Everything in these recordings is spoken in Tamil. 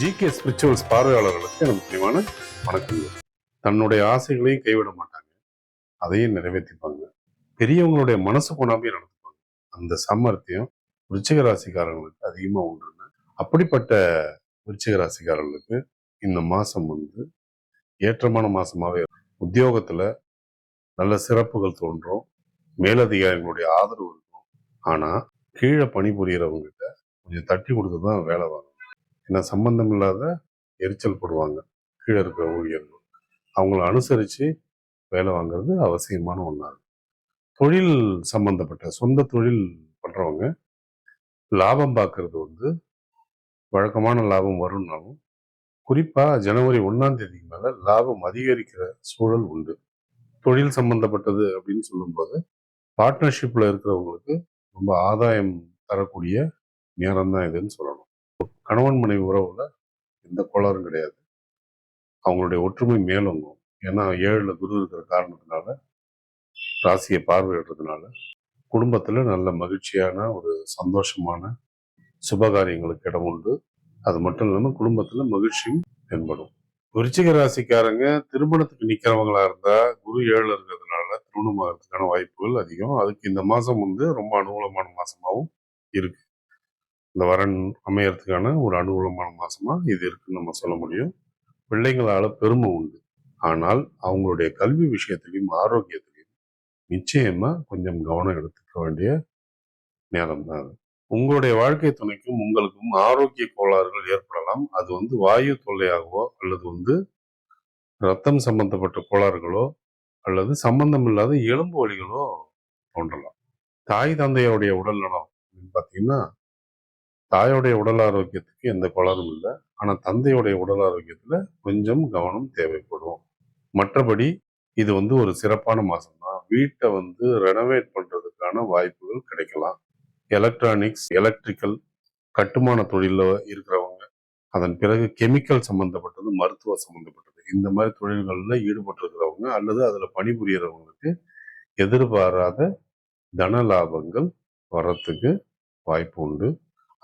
ஜிகே ஸ்பிரிச்சுவல்ஸ் பார்வையாளர்களுக்கு எனக்கு முக்கியமான வணக்கங்கள். தன்னுடைய ஆசைகளையும் கைவிட மாட்டாங்க. அதையும் நிறைவேற்றிப்பாங்க. பெரியவங்களுடைய மனசு கொண்டாமே நடந்துப்பாங்க அந்த சாமர்த்தியம் விருச்சிக ராசிக்காரங்களுக்கு அதிகமா உண்டுன்னு அப்படிப்பட்ட விருச்சிக ராசிக்காரர்களுக்கு இந்த மாசம் வந்து ஏற்றமான மாசமாவே உத்தியோகத்தில் உத்தியோகத்துல நல்ல சிறப்புகள் தோன்றும். மேலதிகாரிகளுடைய ஆதரவு இருக்கும். ஆனா கீழே பணிபுரியறவங்ககிட்ட கொஞ்சம் தட்டி கொடுத்து தான் வேலை வாங்கணும் ஏன்னா சம்பந்தம் இல்லாத எரிச்சல் போடுவாங்க. கீழே இருக்கிற ஊழியர்கள். அவங்கள அனுசரித்து வேலை வாங்குறது அவசியமான ஒன்றாகும் தொழில் சம்பந்தப்பட்ட சொந்த தொழில் பண்ணுறவங்க லாபம் பார்க்கறது வந்து வழக்கமான லாபம் வரும்னாலும் குறிப்பாக ஜனவரி ஒன்றாம் தேதிக்கு மேலே லாபம் அதிகரிக்கிற சூழல் உண்டு. தொழில் சம்பந்தப்பட்டது அப்படின்னு சொல்லும்போது பார்ட்னர்ஷிப்பில் இருக்கிறவங்களுக்கு ரொம்ப ஆதாயம் தரக்கூடிய நேரம் தான் இதுன்னு சொல்லணும். கணவன் மனைவி உறவுல எந்த கோளாறும் கிடையாது. அவங்களுடைய ஒற்றுமை மேலோங்கும். ஏன்னா ஏழுல குரு இருக்கிற காரணத்தினால ராசியை பார்வையிடுறதுனால குடும்பத்தில் நல்ல மகிழ்ச்சியான ஒரு சந்தோஷமான சுபகாரியங்களுக்கு இடம் உண்டு. அது மட்டும் இல்லாமல் குடும்பத்தில் மகிழ்ச்சியும் தென்படும் விருச்சிக ராசிக்காரங்க திருமணத்துக்கு நிற்கிறவங்களா இருந்தால் குரு ஏழு இருக்கிறதுனால திருமணம் ஆகிறதுக்கான வாய்ப்புகள் அதிகம். அதுக்கு இந்த மாதம் வந்து ரொம்ப அனுகூலமான மாதமாகவும் இருக்கு. இந்த வரன் அமையறதுக்கான ஒரு அனுகூலமான மாசமா இது இருக்குன்னு நம்ம சொல்ல முடியும். பிள்ளைங்களால பெருமை உண்டு. ஆனால் அவங்களுடைய கல்வி விஷயத்திலையும் ஆரோக்கியத்திலையும் நிச்சயமா கொஞ்சம் கவனம் எடுத்துக்க வேண்டிய நேரம் தான் அது. உங்களுடைய வாழ்க்கை துணைக்கும் உங்களுக்கும் ஆரோக்கிய கோளாறுகள் ஏற்படலாம். அது வந்து வாயு தொல்லையாகவோ அல்லது வந்து ரத்தம் சம்பந்தப்பட்ட கோளாறுகளோ அல்லது சம்பந்தம் இல்லாத எலும்பு வலிகளோ தோன்றலாம். தாய் தந்தையோடைய உடல் நலம் அப்படின்னு பார்த்தீங்கன்னா தாயோடைய உடல் ஆரோக்கியத்துக்கு எந்த கோளாறும் இல்லை. ஆனால் தந்தையோடைய உடல் ஆரோக்கியத்தில் கொஞ்சம் கவனம் தேவைப்படும். மற்றபடி இது வந்து ஒரு சிறப்பான மாதம் தான் வீட்டை வந்து ரெனோவேட் பண்ணுறதுக்கான வாய்ப்புகள் கிடைக்கலாம். எலக்ட்ரானிக்ஸ் எலக்ட்ரிக்கல் கட்டுமான தொழிலில் இருக்கிறவங்க அதன் பிறகு கெமிக்கல் சம்மந்தப்பட்டது மருத்துவ சம்மந்தப்பட்டது இந்த மாதிரி தொழில்களில் ஈடுபட்டிருக்கிறவங்க அல்லது அதில் பணிபுரியறவங்களுக்கு எதிர்பாராத தன லாபங்கள் வர்றதுக்கு வாய்ப்பு உண்டு.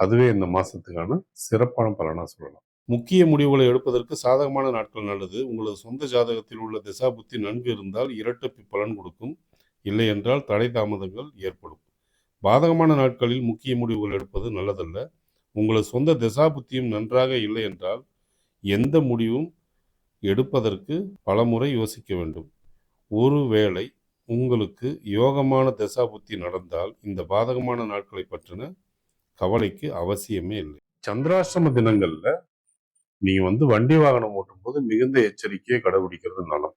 அதுவே இந்த மாதத்துக்கான சிறப்பான பலனா சொல்லலாம். முக்கிய முடிவுகளை எடுப்பதற்கு சாதகமான நாட்கள் நல்லது. உங்களது சொந்த ஜாதகத்தில் உள்ள திசா புத்தி நன்கு இருந்தால் இரட்டப்பி பலன் கொடுக்கும். இல்லை என்றால் தடை தாமதங்கள் ஏற்படும். பாதகமான நாட்களில் முக்கிய முடிவுகள் எடுப்பது நல்லதல்ல. உங்களது சொந்த திசா புத்தியும் நன்றாக இல்லை என்றால் எந்த முடிவும் எடுப்பதற்கு பலமுறை யோசிக்க வேண்டும். ஒருவேளை உங்களுக்கு யோகமான திசா புத்தி நடந்தால் இந்த பாதகமான நாட்களை பற்றின கவலைக்கு அவசியமே இல்லை. சந்திராஷ்டம தினங்கள்ல நீங்க வந்து வண்டி வாகனம் ஓட்டும் போது மிகுந்த எச்சரிக்கையை கடைபிடிக்கிறது நலம்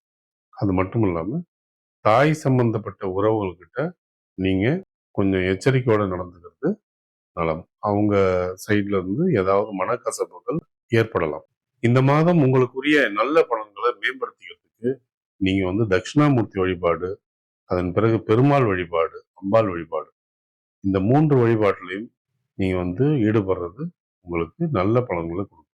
அது மட்டும் இல்லாம தாய் சம்பந்தப்பட்ட உறவுகள்கிட்ட நீங்க கொஞ்சம் எச்சரிக்கையோட நடந்துக்கிறது நலம். அவங்க சைட்ல இருந்து ஏதாவது மனக்கசப்புகள் ஏற்படலாம். இந்த மாதம் உங்களுக்குரிய நல்ல பலன்களை மேம்படுத்திக்கிறதுக்கு நீங்க வந்து தட்சிணாமூர்த்தி வழிபாடு அதன் பிறகு பெருமாள் வழிபாடு அம்பாள் வழிபாடு இந்த மூன்று வழிபாட்டிலையும் நீங்கள் வந்து ஈடுபடுறது உங்களுக்கு நல்ல பலன்களை கொடுக்கும்.